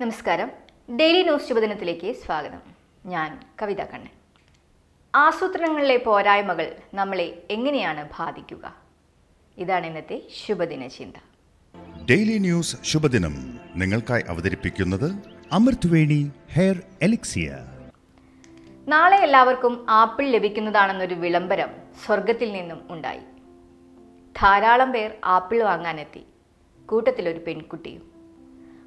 നമസ്കാരം. Daily news ശുഭദിനത്തിലേക്ക് സ്വാഗതം. ഞാൻ കവിത കണ്ണൻ. ആസൂത്രണങ്ങളിലെ പോരായ്മകൾ നമ്മളെ എങ്ങനെയാണ് ബാധിക്കുക? ഇതാണ് ഇന്നത്തെ ശുഭദിന ചിന്ത. ഡെയിലി ന്യൂസ് ശുഭദിനം നിങ്ങൾക്കായി അവതരിപ്പിക്കുന്നത് അമൃത് വേണി ഹെയർ എലിക്സിയ. നാളെ എല്ലാവർക്കും ആപ്പിൾ ലഭിക്കുന്നതാണെന്നൊരു വിളംബരം സ്വർഗത്തിൽ നിന്നും ഉണ്ടായി. ധാരാളം പേർ ആപ്പിൾ വാങ്ങാനെത്തി. കൂട്ടത്തിലൊരു പെൺകുട്ടിയും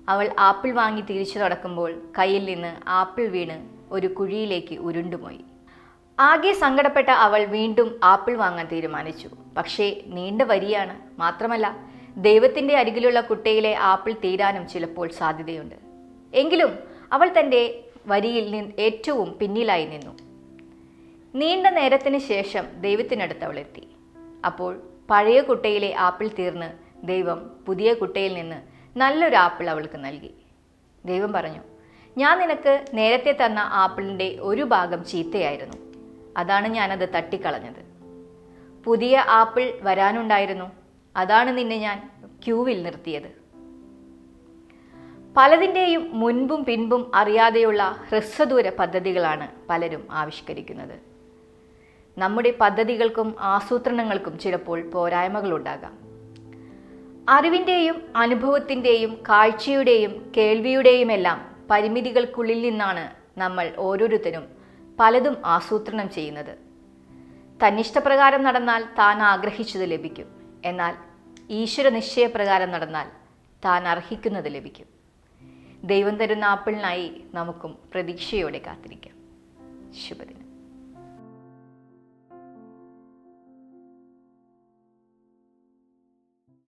അവൾ ആപ്പിൾ വാങ്ങി തിരിച്ചു നടക്കുമ്പോൾ കയ്യിൽ നിന്ന് ആപ്പിൾ വീണ് ഒരു കുഴിയിലേക്ക് ഉരുണ്ടുപോയി. ആകെ സങ്കടപ്പെട്ട അവൾ വീണ്ടും ആപ്പിൾ വാങ്ങാൻ തീരുമാനിച്ചു. പക്ഷേ നീണ്ട വരിയാണ്. മാത്രമല്ല ദൈവത്തിന്റെ അരികിലുള്ള കുട്ടയിലെ ആപ്പിൾ തീരാനും ചിലപ്പോൾ സാധ്യതയുണ്ട്. എങ്കിലും അവൾ തന്റെ വരിയിൽ നിന്ന് ഏറ്റവും പിന്നിലായി നിന്നു. നീണ്ട നേരത്തിന് ശേഷം ദൈവത്തിനടുത്ത് അവൾ എത്തി. അപ്പോൾ പഴയ കുട്ടയിലെ ആപ്പിൾ തീർന്ന് ദൈവം പുതിയ കുട്ടയിൽ നിന്ന് നല്ലൊരു ആപ്പിൾ അവൾക്ക് നൽകി. ദൈവം പറഞ്ഞു ഞാൻ നിനക്ക് നേരത്തെ തന്ന ആപ്പിളിന്റെ ഒരു ഭാഗം ചീത്തയായിരുന്നു. അതാണ് ഞാനത് തട്ടിക്കളഞ്ഞത്. പുതിയ ആപ്പിൾ വരാനുണ്ടായിരുന്നു. അതാണ് നിന്നെ ഞാൻ ക്യൂവിൽ നിർത്തിയത്. പലതിന്റെയും മുൻപും പിൻപും അറിയാതെയുള്ള ഹ്രസ്വദൂര പദ്ധതികളാണ് പലരും ആവിഷ്കരിക്കുന്നത്. നമ്മുടെ പദ്ധതികൾക്കും ആസൂത്രണങ്ങൾക്കും ചിലപ്പോൾ പോരായ്മകളുണ്ടാകാം. അറിവിന്റെയും അനുഭവത്തിന്റെയും കാഴ്ചയുടെയും കേൾവിയുടെയുമെല്ലാം പരിമിതികൾക്കുള്ളിൽ നിന്നാണ് നമ്മൾ ഓരോരുത്തരും പലതും ആസൂത്രണം ചെയ്യുന്നത്. തന്നിഷ്ടപ്രകാരം നടന്നാൽ താൻ ആഗ്രഹിച്ചത് ലഭിക്കും. എന്നാൽ ഈശ്വര നിശ്ചയപ്രകാരം നടന്നാൽ താൻ അർഹിക്കുന്നത് ലഭിക്കും. ദൈവം തരുന്ന ആപ്പിളിനായി നമുക്കും പ്രതീക്ഷയോടെ കാത്തിരിക്കാം. ശുഭദിനം.